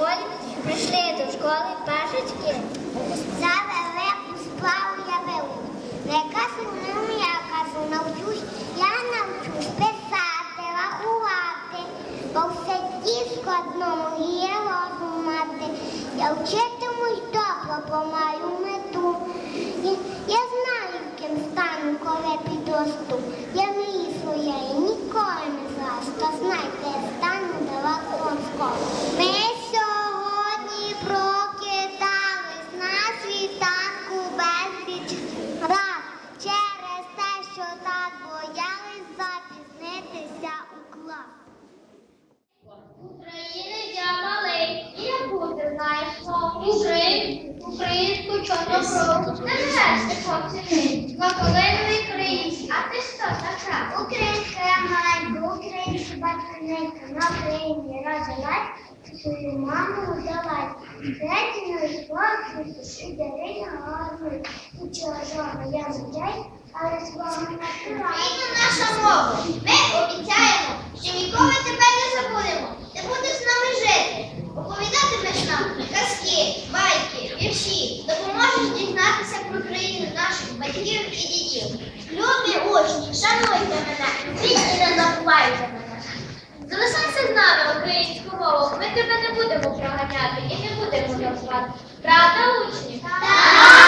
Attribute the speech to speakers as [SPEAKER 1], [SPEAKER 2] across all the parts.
[SPEAKER 1] школі, прийшли до школи першачки. За велику справу я виведу. Не кажу, не я кажу, навчусь, я навчусь писати, рахувати, бо все ті складному є розум мати. Я вчитимусь добре, бо маю мету. Я, я знаю, ким стану, коли підросту. Я мрію своєї ніколи не зрасту. Знайте,
[SPEAKER 2] України я малий, і я буду знаєш, що Україн, українську чорноброву. Не нарешті, хлопці, на колиновій країні. А ти що така?
[SPEAKER 1] Українська я маленька, українська батьківника, на Україні родилась, свою маму взялась. Третій хлопці, і Дарина гарний. Учила жона я навчай,
[SPEAKER 2] Рідна наша мова. Ми обіцяємо, що ніколи тебе не забудемо. Ти будеш з нами жити. Оповідатимеш нам казки, байки, вірші. Допоможеш дізнатися про країну наших батьків і дідів. Любі учні, шануйте мене, і не забувайте мене. Залишайся з нами, українську мову. Ми тебе не будемо проганяти і не будемо назвати. Правда, учні? Так!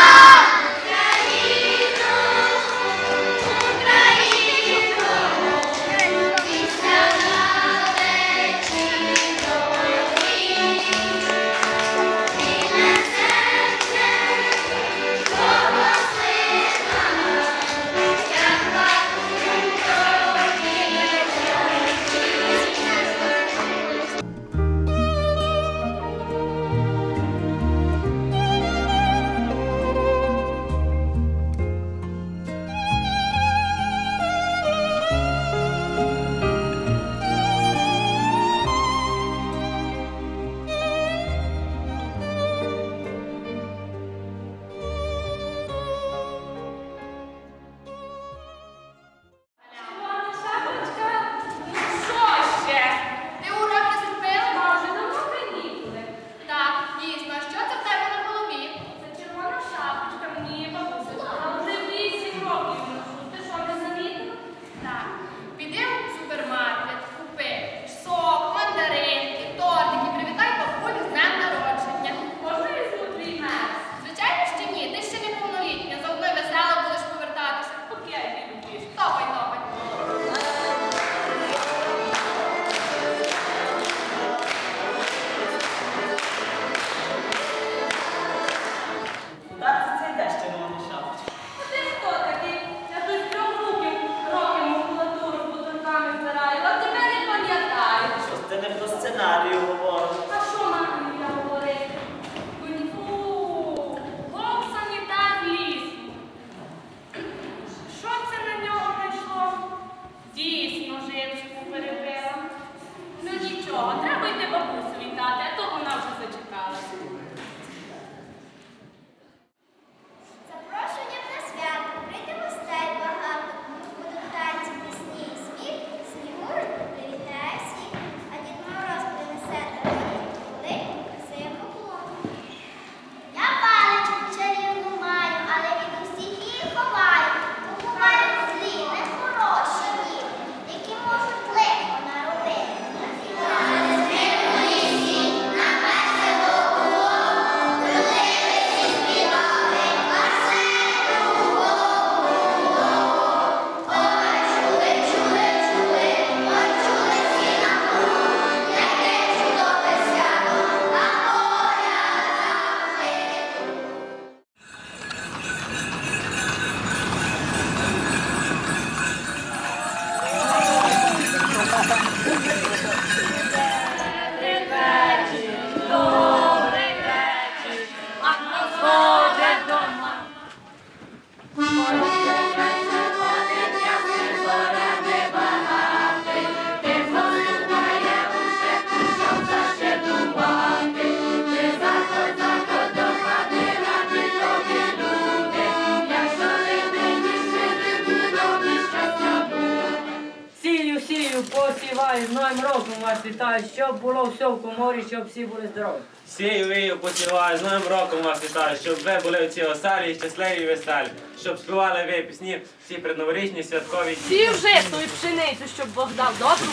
[SPEAKER 3] Співаю, з Новим роком вас вітаю, щоб було все в коморі, щоб всі були здорові.
[SPEAKER 4] Сію вію посіваю, з Новим роком вас вітаю, щоб ви були оці оселі і щасливі і веселі, щоб співали ви пісні всі предноворічні, святкові.
[SPEAKER 5] Сів жито і пшеницю, щоб Бог дав добру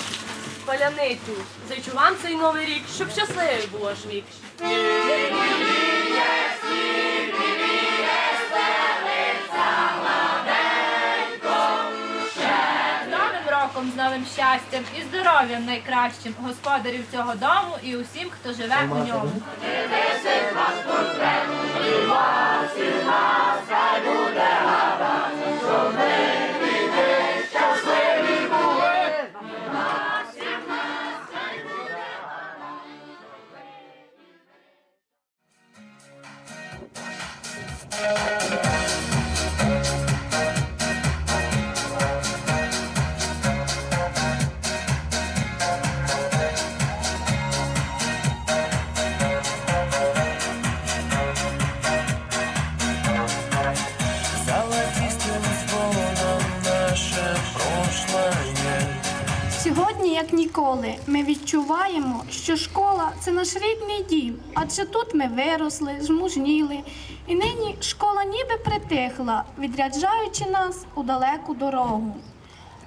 [SPEAKER 5] паляницю. Зичу вам цей новий рік, щоб щасливий був аж вік.
[SPEAKER 6] Новим з новим щастям і здоров'ям найкращим господарів цього дому і усім, хто живе у ньому.
[SPEAKER 7] Золотистым
[SPEAKER 8] як ніколи, ми відчуваємо, що школа це наш рідний дім, адже тут ми виросли, змужніли, і нині школа ніби притихла, відряджаючи нас у далеку дорогу.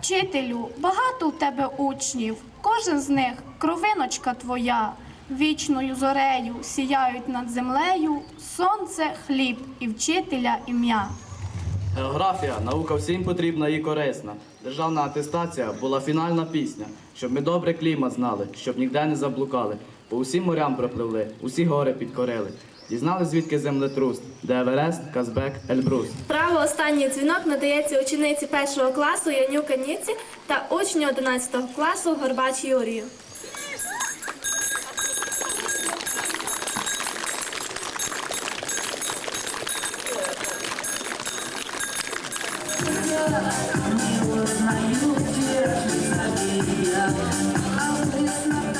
[SPEAKER 8] Вчителю, багато у тебе учнів, кожен з них кровиночка твоя, вічною зорею сіяють над землею сонце, хліб і вчителя ім'я.
[SPEAKER 9] Географія наука всім потрібна і корисна. Державна атестація була фінальна пісня, щоб ми добре кліма знали, щоб ніде не заблукали, по усім морям пропливли, усі гори підкорили. Дізнали, звідки землетрус, де Еверест, Казбек, Ельбрус.
[SPEAKER 10] Право останній дзвінок надається учениці першого класу Янюка Ніці та учню 11 класу Горбач Юрію. I love. I will be